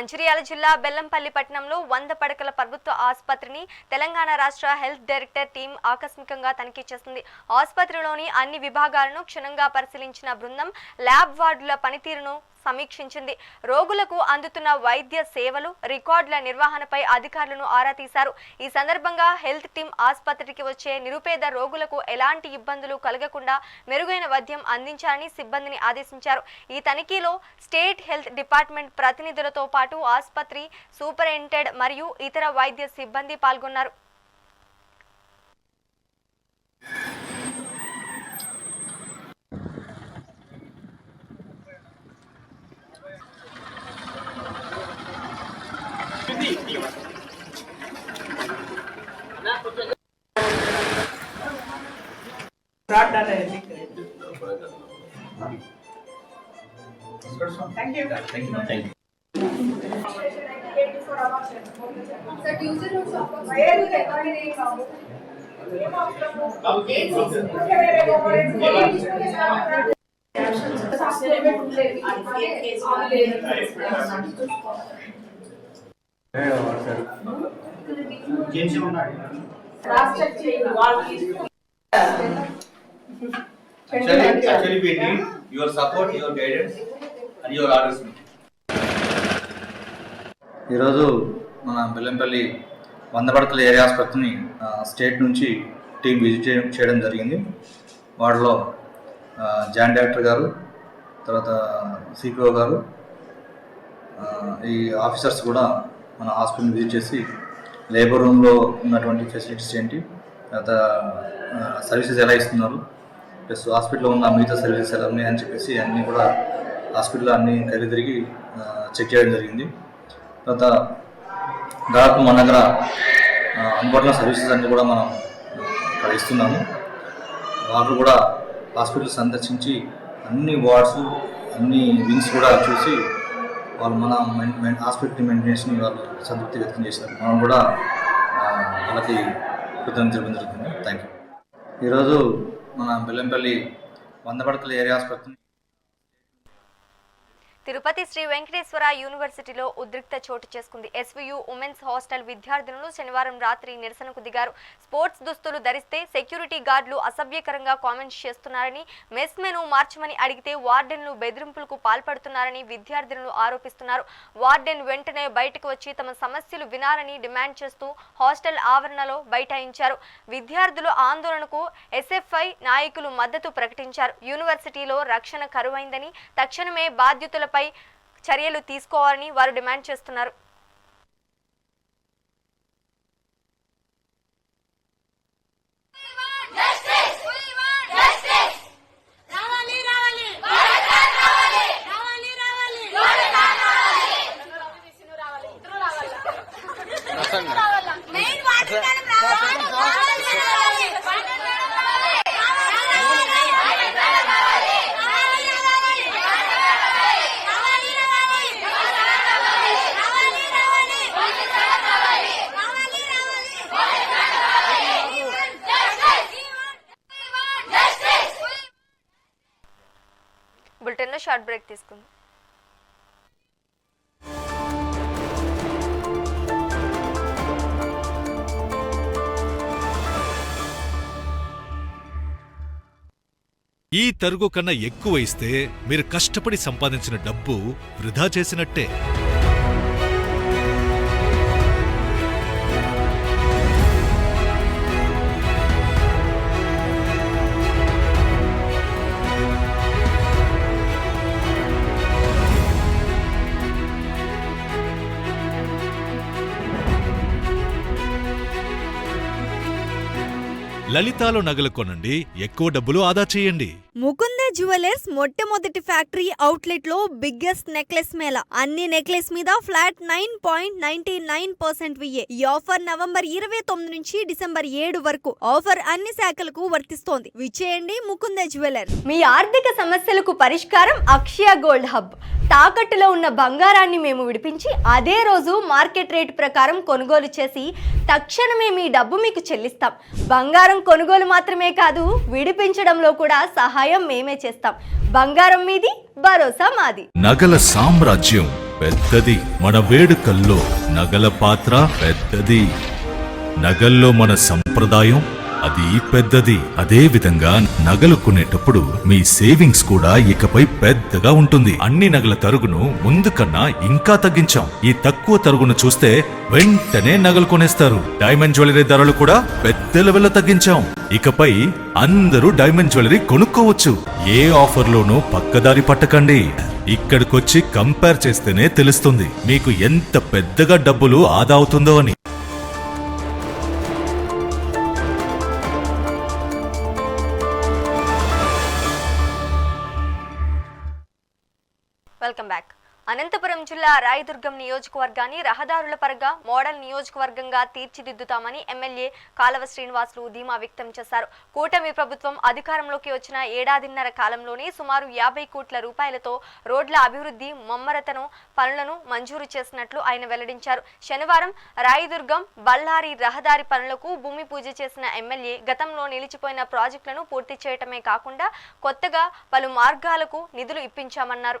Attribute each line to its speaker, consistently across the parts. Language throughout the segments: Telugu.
Speaker 1: మంచిర్యాల జిల్లా బెల్లంపల్లి పట్టణంలో వంద పడకల ప్రభుత్వ ఆసుపత్రిని తెలంగాణ రాష్ట్ర హెల్త్ డైరెక్టర్ టీం ఆకస్మికంగా తనిఖీ చేసింది ఆసుపత్రిలోని అన్ని విభాగాలను క్షుణ్ణంగా పరిశీలించిన బృందం ల్యాబ్ వార్డుల పనితీరును సమీక్షించింది. రోగులకు అందుతున్న వైద్య సేవలు రికార్డుల నిర్వహణపై అధికారులను ఆరా తీశారు. ఈ సందర్భంగా హెల్త్ టీం ఆసుపత్రికి వచ్చే నిరుపేద రోగులకు ఎలాంటి ఇబ్బందులు కలగకుండా మెరుగైన వైద్యం అందించాలని సిబ్బందిని ఆదేశించారు. ఈ తనిఖీలో స్టేట్ హెల్త్ డిపార్ట్మెంట్ ప్రతినిధులతో పాటు ఆసుపత్రి సూపరింటెండ్ మరియు ఇతర వైద్య సిబ్బంది పాల్గొన్నారు.
Speaker 2: Not done anything. Thank you.
Speaker 3: Thank you.
Speaker 4: Sir Tuesday रोज आपका फायर रिकॉर्ड नहीं काबू క్రాస్ చెక్ చేయండి వాళ్ళకి
Speaker 3: Actually, actually we need your support, your guidance and your orders. ఈరోజు మన బెల్లంపల్లి వందపడతల ఏరియా ఆసుపత్రిని స్టేట్ నుంచి టీం విజిట్ చేయడం చేయడం జరిగింది వాటిలో జాయింట్ డైరెక్టర్ గారు తర్వాత సిపిఓ గారు ఈ ఆఫీసర్స్ కూడా మన హాస్పిటల్ విజిట్ చేసి లేబర్ రూమ్లో ఉన్నటువంటి ఫెసిలిటీస్ ఏంటి తర్వాత సర్వీసెస్ ఎలా ఇస్తున్నారు ప్లస్ హాస్పిటల్లో ఉన్న మిగతా సర్వీసెస్ ఎలా ఉన్నాయని చెప్పేసి అన్నీ కూడా హాస్పిటల్లో అన్ని కలిగి తిరిగి చెక్ చేయడం జరిగింది. తర్వాత దాదాపు మన దగ్గర అందుబాటులో సర్వీసెస్ అన్నీ కూడా మనం ఆ, ఇక్కడ ఇస్తున్నాము. వాళ్ళు కూడా హాస్పిటల్ సందర్శించి అన్ని వార్డ్స్ అన్ని వింగ్స్ కూడా చూసి వాళ్ళు మన మెయిన్- హాస్పిటల్ మెయింటెనెన్స్ని వాళ్ళు సంతృప్తి వ్యక్తం చేశారు. మనం కూడా వాళ్ళకి కృతజ్ఞత చెప్పడం జరుగుతుంది థ్యాంక్ యూ ఈరోజు మన బెల్లంపల్లి వంద ఏరియా ఆసుపత్రి
Speaker 1: తిరుపతి శ్రీ వెంకటేశ్వర యూనివర్సిటీలో ఉద్రిక్త చోటు చేసుకుంది. ఎస్వియు ఉమెన్స్ హాస్టల్ విద్యార్థినులు శనివారం రాత్రి నిరసనకు దిగారు. స్పోర్ట్స్ దుస్తులు ధరిస్తే సెక్యూరిటీ గార్డులు అసభ్యకరంగా కామెంట్స్ చేస్తున్నారని మెస్ మెను మార్చమని అడిగితే వార్డెన్లు బెదిరింపులకు పాల్పడుతున్నారని విద్యార్థినులు ఆరోపిస్తున్నారు. వార్డెన్ వెంటనే బయటకు వచ్చి తమ సమస్యలు వినాలని డిమాండ్ చేస్తూ హాస్టల్ ఆవరణలో బైఠాయించారు. విద్యార్థుల ఆందోళనకు ఎస్ఎఫ్ఐ నాయకులు మద్దతు ప్రకటించారు. యూనివర్సిటీలో రక్షణ కరువైందని తక్షణమే బాధ్యతలపై చర్యలు తీసుకోవాలని వారు డిమాండ్ చేస్తున్నారు. షార్ట్ బ్రేక్ తీసుకుంది.
Speaker 5: ఈ తరుగు కన్నా ఎక్కువ ఇస్తే మీరు కష్టపడి సంపాదించిన డబ్బు వృధా చేసినట్టే. లలితాలో నగలు కొనండి ఎక్కువ డబ్బులు ఆదా చేయండి.
Speaker 6: ముకుంద జ్యువెలర్స్ మొట్టమొదటి ఫ్యాక్టరీ అవుట్లెట్లో బిగ్గెస్ట్ నెక్లెస్ మేళ. అన్ని నెక్లెస్ మీద flat nine point ninety nine percent VA. ఈ ఆఫర్ నవంబర్ ఇరవై తొమ్మిది నుంచి డిసెంబర్ ఏడు వరకు. ఆఫర్ అన్ని శాఖలకు వర్తిస్తోంది. విచేయండి ముకుంద జ్యువెలర్.
Speaker 1: మీ ఆర్థిక సమస్యలకు పరిష్కారం అక్షయ గోల్డ్ హబ్. తాకట్టులో ఉన్న బంగారాన్ని మేము విడిపించి అదే రోజు మార్కెట్ రేట్ ప్రకారం కొనుగోలు చేసి తక్షణమే మీ డబ్బు మీకు చెల్లిస్తాం. బంగారం కొనుగోలు మాత్రమే కాదు విడిపించడంలో కూడా సహాయం మేమే చేస్తాం. బంగారం మీది భరోసా మాది.
Speaker 5: నగల సామ్రాజ్యం పెద్దది. మన వేడుకల్లో నగల పాత్ర పెద్దది. నగల్లో మన సంప్రదాయం అది పెద్దది. అదే విధంగా నగలు కొనేటప్పుడు మీ సేవింగ్స్ కూడా ఇకపై పెద్దగా ఉంటుంది. అన్ని నగల తరుగును ముందు కన్నా ఇంకా తగ్గించాం. ఈ తక్కువ తరుగును చూస్తే వెంటనే నగలు కొనేస్తారు. డైమండ్ జ్యువెలరీ ధరలు కూడా పెద్ద లెవెల్లో తగ్గించాం. ఇకపై అందరూ డైమండ్ జ్యువెలరీ కొనుక్కోవచ్చు. ఏ ఆఫర్లోనూ పక్కదారి పట్టకండి. ఇక్కడికొచ్చి కంపేర్ చేస్తేనే తెలుస్తుంది. మీకు ఎంత పెద్దగా డబ్బులు ఆదా అవుతుందో అని.
Speaker 1: రాయదుర్గం నియోజకవర్గాన్ని రహదారుల పరంగా మోడల్ నియోజకవర్గంగా తీర్చిదిద్దుతామని ఎమ్మెల్యే కాలవ శ్రీనివాసులు ధీమా వ్యక్తం చేశారు. కూటమి ప్రభుత్వం అధికారంలోకి వచ్చిన ఏడాదిన్నర కాలంలోనే సుమారు యాభై కోట్ల రూపాయలతో రోడ్ల అభివృద్ధి ముమ్మరతను పనులను మంజూరు చేసినట్లు ఆయన వెల్లడించారు. శనివారం రాయదుర్గం బళ్ళారి రహదారి పనులకు భూమి పూజ చేసిన ఎమ్మెల్యే గతంలో నిలిచిపోయిన ప్రాజెక్టులను పూర్తి చేయటమే కాకుండా కొత్తగా పలు మార్గాలకు నిధులు ఇప్పించామన్నారు.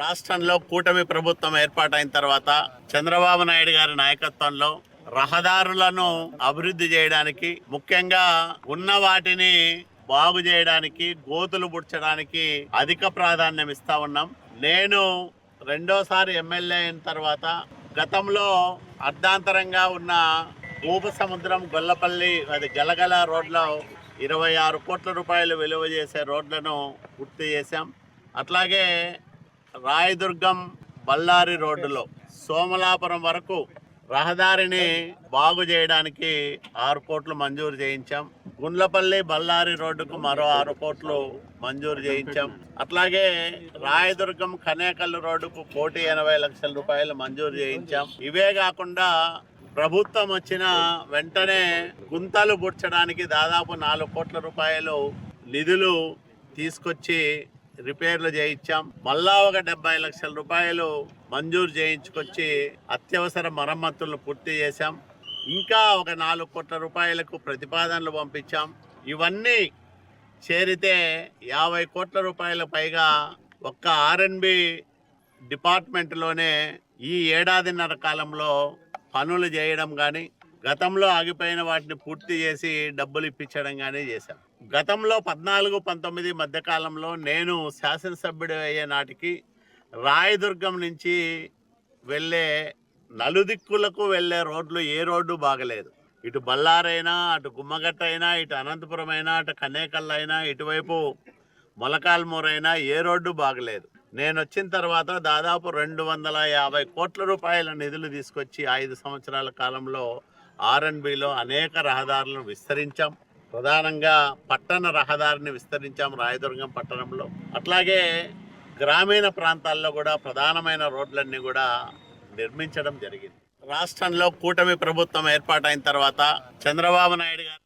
Speaker 7: రాష్ట్రంలో కూటమి ప్రభుత్వం ఏర్పాటైన తర్వాత చంద్రబాబు నాయుడు గారి నాయకత్వంలో రహదారులను అభివృద్ధి చేయడానికి ముఖ్యంగా ఉన్న వాటిని బాగు చేయడానికి గోతులు పుడ్చడానికి అధిక ప్రాధాన్యం ఇస్తా ఉన్నాం. నేను రెండోసారి ఎమ్మెల్యే అయిన తర్వాత గతంలో అర్ధాంతరంగా ఉన్న ఊప సముద్రం గొల్లపల్లి అది గలగల రోడ్లో ఇరవై ఆరు కోట్ల రూపాయలు విలువ చేసే రోడ్లను పూర్తి చేశాం. అట్లాగే రాయదుర్గం బళ్ళారి రోడ్డులో సోమలాపురం వరకు రహదారిని బాగు చేయడానికి ఆరు కోట్లు మంజూరు చేయించాం. గుండ్లపల్లి బళ్ళారి రోడ్డుకు మరో ఆరు కోట్లు మంజూరు చేయించాం. అట్లాగే రాయదుర్గం కనేకల్లు రోడ్డుకు కోటి ఎనభై లక్షల రూపాయలు మంజూరు చేయించాం. ఇవే కాకుండా ప్రభుత్వం వచ్చిన వెంటనే గుంతలు బుడ్చడానికి దాదాపు నాలుగు కోట్ల రూపాయలు నిధులు తీసుకొచ్చి రిపేర్లు చేయించాం. మళ్ళా ఒక డెబ్బై లక్షల రూపాయలు మంజూరు చేయించుకొచ్చి అత్యవసర మరమ్మతులను పూర్తి చేశాం. ఇంకా ఒక నాలుగు కోట్ల రూపాయలకు ప్రతిపాదనలు పంపించాం. ఇవన్నీ చేరితే యాభై కోట్ల రూపాయల పైగా ఒక్క ఆర్ఎన్బి డిపార్ట్మెంట్లోనే ఈ ఏడాదిన్నర కాలంలో పనులు చేయడం కానీ గతంలో ఆగిపోయిన వాటిని పూర్తి చేసి డబ్బులు ఇప్పించడం కానీ చేశాం. గతంలో పద్నాలుగు పంతొమ్మిది మధ్యకాలంలో నేను శాసనసభ్యుడు అయ్యే నాటికి రాయదుర్గం నుంచి వెళ్ళే నలుదిక్కులకు వెళ్ళే రోడ్లు ఏ రోడ్డు బాగలేదు. ఇటు బళ్ళారైనా అటు గుమ్మగట్ట అయినా ఇటు అనంతపురం అయినా అటు కన్నేకల్ అయినా ఇటువైపు మొలకాల్మూరైనా ఏ రోడ్డు బాగలేదు. నేను వచ్చిన తర్వాత దాదాపు రెండు వందల యాభై కోట్ల రూపాయల నిధులు తీసుకొచ్చి ఐదు సంవత్సరాల కాలంలో ఆర్ఎన్బిలో అనేక రహదారులను విస్తరించాం. ప్రధానంగా పట్టణ రహదారిని విస్తరించాం రాయదుర్గం పట్టణంలో. అట్లాగే గ్రామీణ ప్రాంతాల్లో కూడా ప్రధానమైన రోడ్లన్నీ కూడా నిర్మించడం జరిగింది. రాష్ట్రంలో కూటమి ప్రభుత్వం ఏర్పాటైన తర్వాత చంద్రబాబు నాయుడు గారు